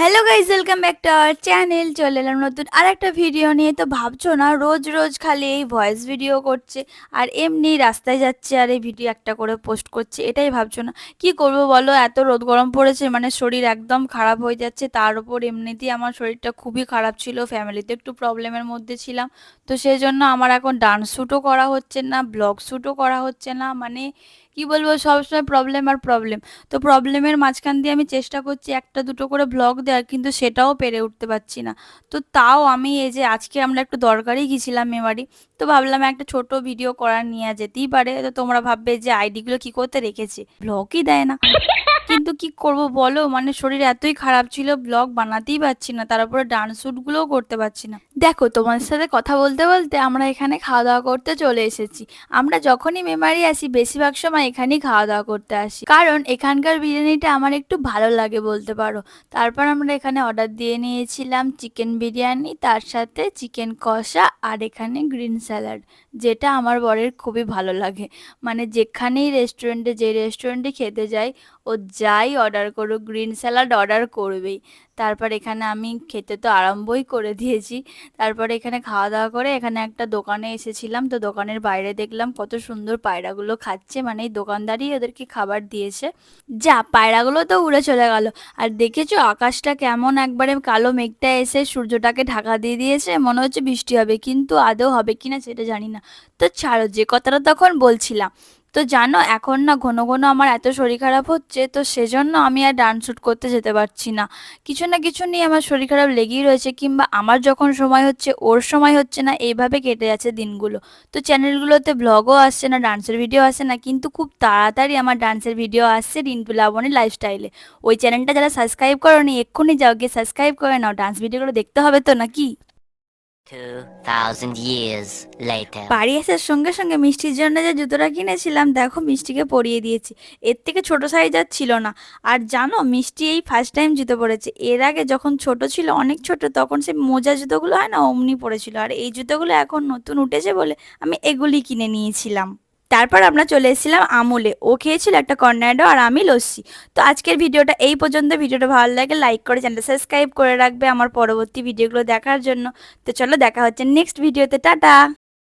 Hello guys welcome back to our channel চলে এলাম নতুন আর একটা ভিডিও নিয়ে। তো ভাবছ না, রোজ রোজ খালি এই ভয়েস ভিডিও করছে, আর এমনি রাস্তায় যাচ্ছে, আর এই ভিডিও একটা করে পোস্ট করছে। এটাই ভাবছ না? কি করব বলো? এত রোদ গরম পড়েছে মানে শরীর একদম খারাপ হয়ে যাচ্ছে। তার উপর এমনিতেই আমার শরীরটা খুবই খারাপ ছিল ফ্যামিলিতে একটু প্রবলেমের মধ্যে ছিলাম। তো সেই জন্য আমার এখন ডান্স শ্যুটও করা হচ্ছে না ব্লগ শ্যুটও করা হচ্ছে না মানে কি বলব, সবসময় প্রবলেম আর প্রবলেম তো প্রবলেমের মাঝখান দিয়ে আমি চেষ্টা করছি একটা দুটো করে ব্লগ দেওয়ার কিন্তু সেটাও পেরে উঠতে পারছি না। তো তাও আমি এই যে আজকে আমরা একটু দরকারই গেছিলাম মেমারি তো ভাবলাম একটা ছোট ভিডিও করার নিয়ে যেতেই পারে। তো তোমরা ভাববে যে আইডিগুলো কি করতে রেখেছে? ব্লগই দেয় না। কিন্তু কি করব বলো? মানে শরীর এতই খারাপ ছিল ব্লগ বানাতেই পারছি না, তার উপরে ডান্স শ্যুটগুলোও করতে পারছি না। দেখো, তোমাদের সাথে কথা বলতে বলতে আমরা এখানে খাওয়া দাওয়া করতে চলে এসেছি। আমরা যখনই মেমারি আসি, বেশিরভাগ সময় এখানেই খাওয়া দাওয়া করতে আসি। কারণ এখানকার বিরিয়ানিটা আমার একটু ভালো লাগে বলতে পারো। তারপর আমরা এখানে অর্ডার দিয়ে নিয়েছিলাম চিকেন বিরিয়ানি, তার সাথে চিকেন কষা আর এখানে গ্রিন স্যালাড যেটা আমার বরের খুবই ভালো লাগে। মানে যেখানেই রেস্টুরেন্টে যে রেস্টুরেন্টে খেতে যাই, ও যাই অর্ডার করুক গ্রিন স্যালাড অর্ডার করবেই। তারপর এখানে আমি খেতে তো আরম্ভই করে দিয়েছি। তারপর এখানে খাওয়া দাওয়া করে এখানে একটা দোকানে এসেছিলাম। তো দোকানের বাইরে দেখলাম কত সুন্দর পায়রাগুলো খাচ্ছে। মানে এই দোকানদারই ওদেরকে খাবার দিয়েছে। যা, পায়রাগুলো তো উড়ে চলে গেল। আর দেখেছ আকাশটা কেমন একবারে কালো মেঘটা এসে সূর্যটাকে ঢাকা দিয়ে দিয়েছে। মনে হচ্ছে বৃষ্টি হবে, কিন্তু আদৌ হবে কিনা সেটা জানি না। তো ছাড়ো, যে কথাটা তখন বলছিলাম। তো জানো, এখন না ঘন ঘন আমার এত শরীর খারাপ হচ্ছে, তো সেজন্য আমি আর ডান্স শ্যুট করতে যেতে পারছি না। কিছু না কিছু নিয়ে আমার শরীর খারাপ লেগেই রয়েছে, কিংবা আমার যখন সময় হচ্ছে, ওর সময় হচ্ছে না, এইভাবে কেটে যাচ্ছে দিনগুলো। তো চ্যানেলগুলোতে ব্লগও আসছে না ডান্সের ভিডিও আসে না, কিন্তু খুব তাড়াতাড়ি আমার ডান্সের ভিডিও আসছে রিন্টু লাবণী লাইফস্টাইলে ওই চ্যানেলটা যারা সাবস্ক্রাইব করো নি এক্ষুনি যাও, গিয়ে সাবস্ক্রাইব করে নাও। ডান্স ভিডিওগুলো দেখতে হবে তো, নাকি? 2000 years later. বাড়ি আসার সঙ্গে সঙ্গে মিষ্টির জন্য যে জুতোটা কিনেছিলাম, দেখো মিষ্টিকে পরিয়ে দিয়েছি। এর থেকে ছোট সাইজ আর ছিল না। আর জানো, মিষ্টি এই ফার্স্ট টাইম জুতো পরেছে। এর আগে যখন ছোট ছিল, অনেক ছোট, তখন সেই মোজা জুতোগুলো হয় না, অমনি পরেছিল। আর এই জুতোগুলো এখন নতুন উঠেছে বলে আমি এগুলি কিনে নিয়েছিলাম। তারপর আমরা চলে এসেছিলাম আমুলে। ও খেয়েছিল একটা কর্নাডো আর আমি লস্যি। তো আজকের ভিডিওটা এই পর্যন্ত। ভিডিওটা ভালো লাগে লাইক করে চ্যানেল সাবস্ক্রাইব করে রাখবে আমার পরবর্তী ভিডিওগুলো দেখার জন্য। তো চলো দেখা হচ্ছে নেক্সট ভিডিওতে টাটা!